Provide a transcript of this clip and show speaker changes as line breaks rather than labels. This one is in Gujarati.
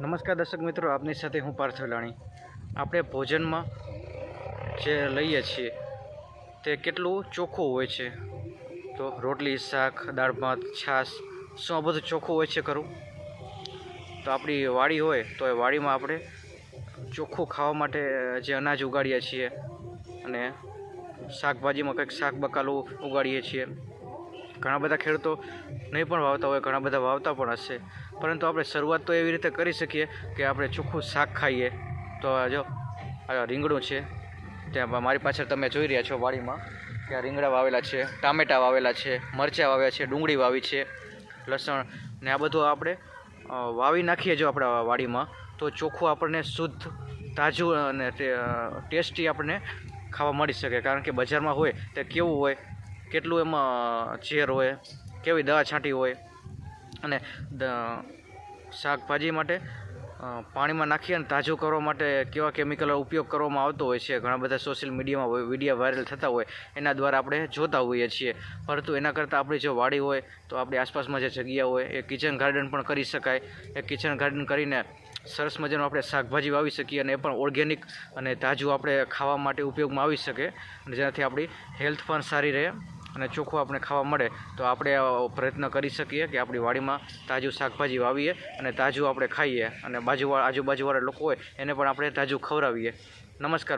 નમસ્કાર દર્શક મિત્રો, આપની સાથે હું પાર્થ વેલાણી આપણે ભોજનમાં જે લઈએ છીએ, તે કેટલું ચોખ્ખું હોય છે? તો રોટલી, શાક, દાળ ભાત, છાશ, શું આ બધું ચોખ્ખું હોય છે ખરું? તો આપણી વાડી હોય, તો એ વાડીમાં આપણે ચોખ્ખું ખાવા માટે જે અનાજ ઉગાડીએ છીએ અને શાકભાજીમાં કંઈક શાક બકાલું ઉગાડીએ છીએ. ઘણા બધા ખેડૂતો નહીં પણ વાવતા હોય, ઘણા બધા વાવતા પણ હશે. પરંતુ આપણે શરૂઆત તો એવી રીતે કરી શકીએ કે આપણે ચોખ્ખું શાક ખાઈએ. તો જો, આ રીંગણું છે. ત્યાં મારી પાછળ તમે જોઈ રહ્યા છો વાડીમાં ત્યાં રીંગણા વાવેલા છે, ટામેટાં વાવેલા છે, મરચાં વાવ્યા છે, ડુંગળી વાવી છે, લસણ ને આ બધું આપણે વાવી નાખીએ જો આપણા વાડીમાં. તો ચોખ્ખું આપણને શુદ્ધ, તાજું અને ટેસ્ટી આપણને ખાવા મળી શકે. કારણ કે બજારમાં હોય તે કેવું હોય કેટલું એમાં ઝેર હોય, કેવી દવા છાંટી હોય, અને શાકભાજી માટે પાણીમાં નાખી અને તાજું કરવા માટે કેવા કેમિકલનો ઉપયોગ કરવામાં આવતો હોય છે. ઘણા બધા સોશિયલ મીડિયામાં વીડિયો વાયરલ થતા હોય, એના દ્વારા આપણે જોતા હોઈએ છીએ. પરંતુ એના કરતાં આપણી જો વાડી હોય, તો આપણી આસપાસમાં જે જગ્યા હોય, એ કિચન ગાર્ડન પણ કરી શકાય. એ કિચન ગાર્ડન કરીને સરસ મજાનું આપણે શાકભાજી વાવી શકીએ અને એ પણ ઓર્ગેનિક અને તાજું આપણે ખાવા માટે ઉપયોગમાં આવી શકે. અને જેનાથી આપણી હેલ્થ પણ સારી રહે. અને ચોખ્ખું આપણે ખાવા મળે, તો આપણે પ્રયત્ન કરી શકીએ કે આપણી વાડીમાં તાજું શાકભાજી વાવીએ અને તાજું આપણે ખાઈએ. અને બાજુવાળા, આજુબાજુવાળા લોકો હોય, એને પણ આપણે તાજું ખવડાવીએ. નમસ્કાર.